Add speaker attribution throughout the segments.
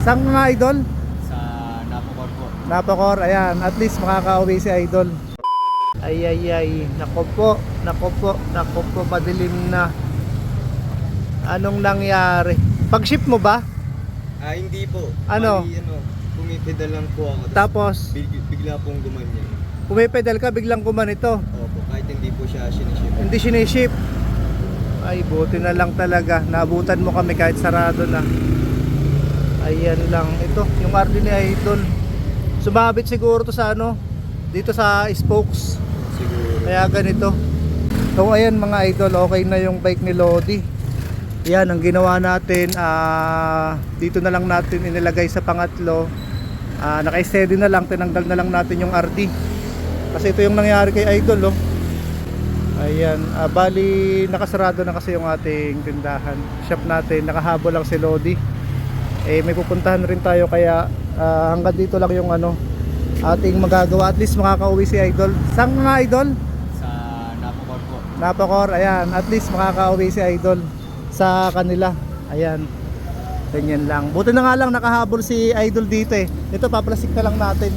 Speaker 1: Saan mga idol?
Speaker 2: Sa Napocor po.
Speaker 1: Napakor, ayan, at least makakauwi si idol. Ay ay ay, nako po, nako po, nako po, madilim na. Anong nangyari? Pag-ship mo ba?
Speaker 2: Ah, hindi po.
Speaker 1: Ano?
Speaker 2: Bali, ano, pumipedal lang po ako.
Speaker 1: Tapos,
Speaker 2: big- bigla pong gumanyan.
Speaker 1: pumipedal ka, biglang kumanito.
Speaker 2: Opo, kahit hindi po siya siniship.
Speaker 1: Hindi siniship. Ay, buti na lang talaga. Naabutan mo kami kahit sarado na. Ayan lang. Ito, yung RD ni Idol. Sumabit siguro to sa ano, dito sa spokes.
Speaker 2: Siguro.
Speaker 1: Kaya ganito. So ayan mga idol, okay na yung bike ni Lodi. Yan ang ginawa natin. ah dito na lang natin inilagay sa pangatlo. Ah naka-steady na lang, tinanggal na lang natin yung RD. Kasi ito yung nangyari kay Idol, oh. Ayan, ah, bali nakasarado na kasi yung ating tindahan. Shop natin, nakahabol lang si Lodi. Eh may pupuntahan rin tayo kaya ah, hanggang dito lang yung ano ating magagawa. At least makakauwi si Idol. Saan mga Idol?
Speaker 2: Sa Napocor po.
Speaker 1: Napakor, ayan, at least makakauwi si Idol sa kanila. Ayan. Ganyan lang. Buti na nga lang nakahabol si Idol dito eh. Ito paplastik na lang natin.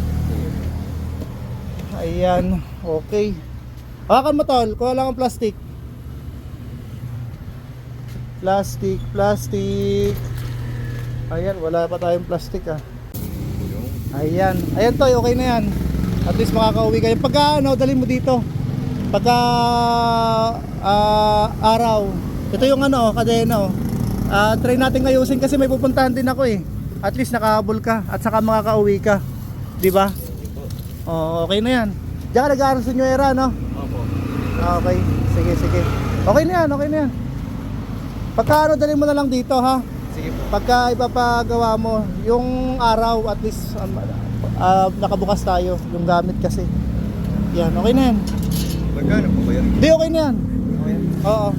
Speaker 1: Ayan, okay. Hawakan mo tol, kuha lang ang plastic. Plastic, plastic. Ayan, wala pa tayong plastic ah. Ayan. Ayan to, okay na yan. At least makakauwi kayo. Pagka ano, dali mo dito. Pagka ah, araw. Ito yung ano, kadena oh. Ah, try natin ayusin kasi may pupuntahan din ako eh. At least nakahabol ka at saka makakauwi ka. 'Di ba? Oh, okay na yan. Diyan ka nag-aaral sa New Era, no?
Speaker 2: Opo.
Speaker 1: Ah, Okay, sige, sige. Okay na yan, okay na yan. Pagka ano, dali mo na lang dito ha.
Speaker 2: Sige po.
Speaker 1: Pagka ipapagawa mo, yung araw at least um, ah, nakabukas tayo, yung gamit kasi. Yan, okay na yan.
Speaker 2: Magkano po ba yun?
Speaker 1: Hindi, okay na yan.
Speaker 2: Okay.
Speaker 1: Oo.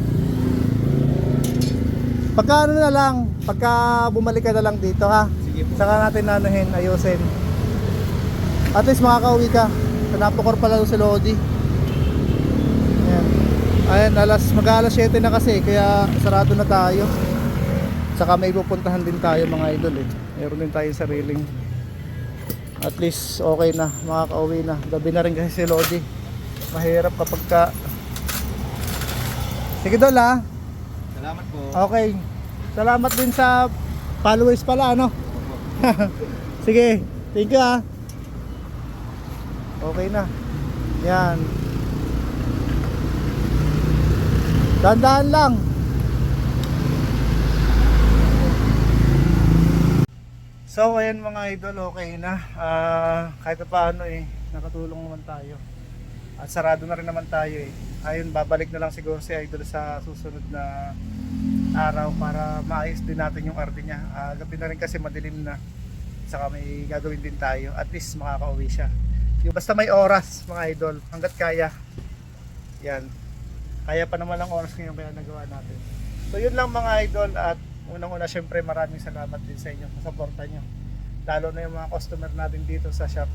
Speaker 1: Pagka ano na lang, pagka bumalik ka na lang dito ha.
Speaker 2: Sige po.
Speaker 1: Saka natin nanuhin, ayusin. At least makakauwi ka. Sa napokor pala doon si Lodi. Ayan. Ayan, alas, mag alas 7 na kasi, kaya sarado na tayo. Saka may pupuntahan din tayo mga idol eh. Meron din tayo sariling. At least okay na, makakauwi na. Gabi na rin kasi si Lodi. Mahirap kapag ka... Sige dol ha.
Speaker 2: Salamat po.
Speaker 1: Okay. Salamat din sa followers pala, ano? Sige, thank you ah. Okay na. Yan. Dandahan lang. So, ayan mga idol, okay na. Ah, kahit pa paano eh, nakatulong naman tayo. At sarado na rin naman tayo eh. Ayun, babalik na lang siguro si idol sa susunod na araw para maayos din natin yung RD niya. Ah, gabi na rin kasi madilim na. Saka may gagawin din tayo. At least makakauwi siya. Yung basta may oras mga idol, hanggat kaya. Yan. Kaya pa naman ang oras ngayon kaya nagawa natin. So yun lang mga idol at unang-una syempre maraming salamat din sa inyo sa suporta nyo. Lalo na yung mga customer natin dito sa shop.